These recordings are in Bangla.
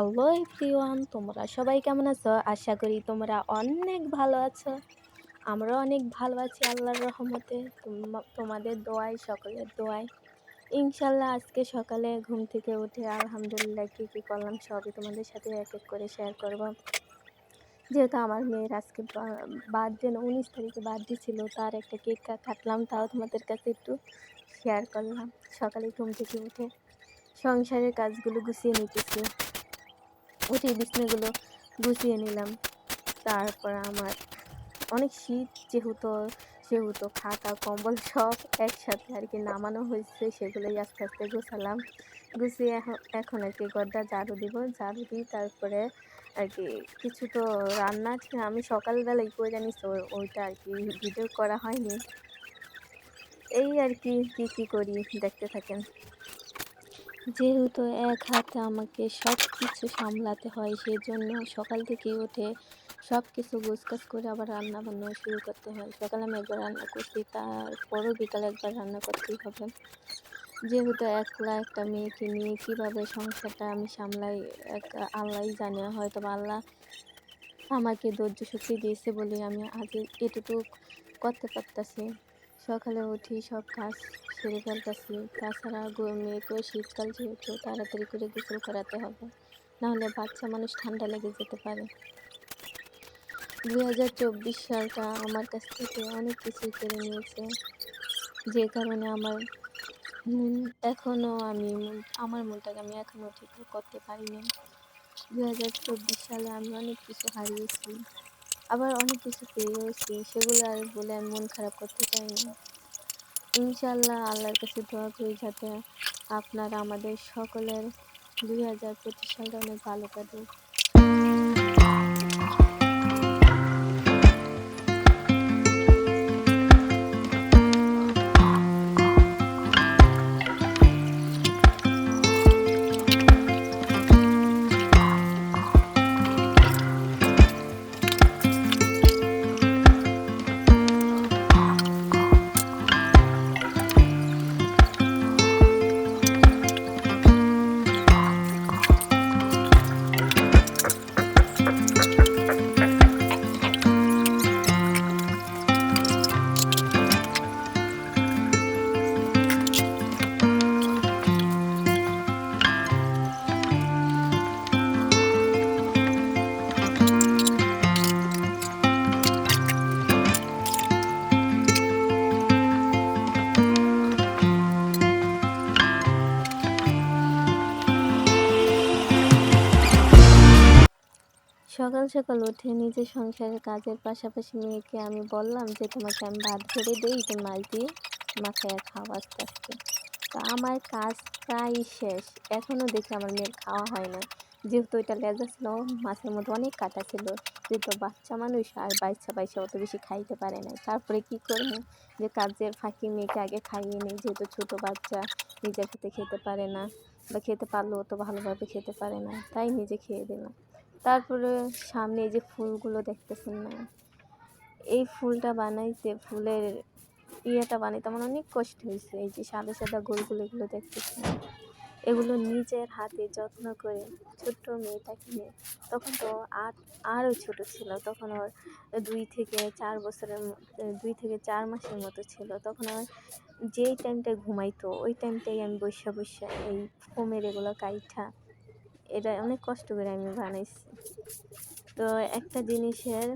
হ্যালো এভরিওয়ান তোমরা সবাই কেমন আছো? আশা করি তোমরা অনেক ভালো আছো। আমরা অনেক ভালো আছি, আল্লাহর রহমতে। তোমাদের দোয়াই সকলের দোয়াই ইনশাল্লাহ আজকে সকালে ঘুম থেকে উঠে আলহামদুলিল্লাহ কী কী করলাম সবই তোমাদের সাথে এক এক করে শেয়ার করব। যেহেতু আমার মেয়ের আজকে বার্থডে না, উনিশ তারিখে বার্থডে ছিল, তার একটা কেক কাটলাম তাও তোমাদের কাছে একটু শেয়ার করলাম। সকালে ঘুম থেকে উঠে সংসারের কাজগুলো গুছিয়ে নিতেছি। উঠে বিছনাগুলো গুছিয়ে নিলাম। তারপর আমার অনেক শীত যেহেতু, সেহেতু খাতা, কম্বল সব একসাথে আর কি নামানো হয়েছে, সেগুলোই আস্তে আস্তে গুছালাম। গুছিয়ে এখন আর কি গড্ডা ঝাড়ু দিব, ঝাড়ু দিই তারপরে আর কি কিছু তো রান্না আছে, আমি সকালবেলায় করে জানিস ওইটা আর কি ভিডিও করা হয়নি। এই আর কি, কী কী করি দেখতে থাকেন। যেহেতু এক হাতে আমাকে সব কিছু সামলাতে হয় সেই জন্য সকাল থেকে উঠে সব কিছু গোছগাছ করে আবার রান্না বান্না শুরু করতে হয়। সকালে আমি একবার রান্না করছি, তারপরও বিকালে একবার রান্না করতেই হবে। যেহেতু একলা একটা মেয়েকে নিয়ে কীভাবে সংসারটা আমি সামলাই এক আল্লাহ জানে হয়তো আল্লাহ আমাকে ধৈর্য শক্তি দিয়েছে বলে আমি আগে এটুকু করতে পারতাছি। সকালে উঠি, সব কাজ সেরে ফেলতেছি। তাছাড়া মেয়েকেও শীতকাল যেহেতু, তাড়াতাড়ি করে গোসল করাতে হবে। নাহলে বাচ্চা মানুষ ঠান্ডা লেগে যেতে পারে। দুই হাজার চব্বিশ সালটা আমার কাছ থেকে অনেক কিছুই কেড়ে নিয়েছে। যে কারণে আমার এখনও আমি আমার মনটাকে আমি এখনও ঠিক করতে পারিনি। দু হাজার চব্বিশ সালে আমি অনেক কিছু হারিয়েছি। আবার অনেক কিছু পেয়েওছি সেগুলো আর বলে আমি মন খারাপ করতে চাই না ইনশাল্লাহ আল্লাহর কাছে দোয়া করি যাতে আপনারা আমাদের সকলের দুই হাজার পঁচিশ সালটা অনেক ভালো কাটুক। সকাল সকাল উঠে নিজের সংসারের কাজের পাশাপাশি মেয়েকে আমি বললাম যে, তোমাকে আমি ভাত ভরে দিই তুমি মাছ দিয়ে মাখায় খাও আস্তে আস্তে। তো আমার কাজ প্রায় শেষ। এখনও দেখি আমার মেয়ের খাওয়া হয় না। যেহেতু ওইটা লেজা ছিল, মাছের মধ্যে অনেক কাটা ছিল, যেহেতু বাচ্চা মানুষ আর বাইসা বাইসা অত বেশি খাইতে পারে না তারপরে কি করব? যে কাজের ফাঁকি মেয়েকে আগে খাইয়ে নিই, যেহেতু ছোটো বাচ্চা, নিজের হাতে খেতে পারে না বা খেতে পারলেও তো ভালোভাবে খেতে পারে না, তাই নিজে খেয়ে দিলাম। তারপরে সামনে এই যে ফুলগুলো দেখতেছেন না? এই ফুলটা বানাইতে ফুলের ইয়েটা বানাইতে আমার অনেক কষ্ট হয়েছে। এই যে সাদা সাদা গোলগুলো এগুলো দেখতেছেন এগুলো নিজের হাতে যত্ন করে ছোট্ট মেয়েটাকে নিয়ে, তখন তো আর, আরও ছোট ছিল। তখন ওর দুই থেকে চার বছরের দুই থেকে চার মাসের মতো ছিল। তখন আমার যেই টাইমটায় ঘুমাইতো, ওই টাইমটাই আমি বসে বসে এই ফোমের এগুলো কাইঠা এটা অনেক কষ্ট করে আমি বানাইছি। তো একটা জিনিসের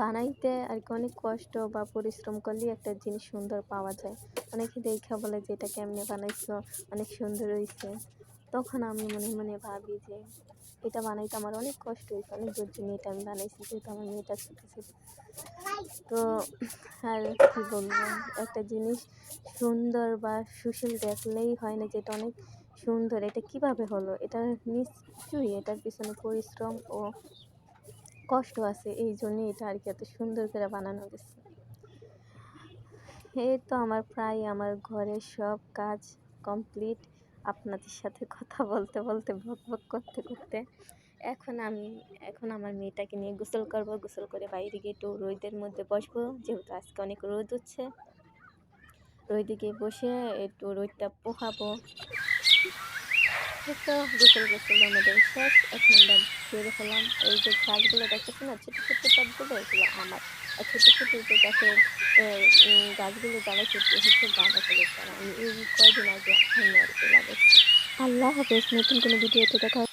বানাইতে আর কি অনেক কষ্ট বা পরিশ্রম করলেই একটা জিনিস সুন্দর পাওয়া যায়। অনেকে দেখা বলে যে, এটা কেমনে বানাইছো? অনেক সুন্দর হয়েছে তখন আমি মনে মনে ভাবি যে, এটা বানাইতে আমার অনেক কষ্ট হয়েছে অনেক দূর নিয়ে এটা আমি বানাইছি, যেহেতু আমার মেয়েটা ছোটো ছিল তো আর কী বলব, একটা জিনিস সুন্দর বা সুশীল দেখলেই হয় না যেটা অনেক সুন্দর, এটা কীভাবে হলো? এটা নিশ্চয়ই এটার পিছনে পরিশ্রম ও কষ্ট আছে, এই জন্যই এটা আর কি এত সুন্দর করে বানানো গেছে। এই তো আমার প্রায় আমার ঘরের সব কাজ কমপ্লিট, আপনাদের সাথে কথা বলতে বলতে, বক বক করতে করতে এখন আমি, এখন আমার মেয়েটাকে নিয়ে গোসল করব, গোসল করে বাইরে গিয়ে একটু রোদের মধ্যে বসবো, যেহেতু আজকে অনেক রোদ হচ্ছে ওইদিকে বসে একটু রোদটা পোহাবো। তো গোসল গোসল আমাদের শেষ এখন আমরা বের হলাম এই যে গাছগুলো দেখতেছি না, ছোটো ছোটো টবগুলো এগুলো আমার। আর ছোটো ছোটো যে গাছের গাছগুলো যারা জ্বালাইছে হচ্ছে গাঁদা ফুলের তারা আমি এই কয়দিন আগে আমি আর কি লাগাচ্ছি আল্লাহ হাফেজ, নতুন কোনো ভিডিওতে দেখা।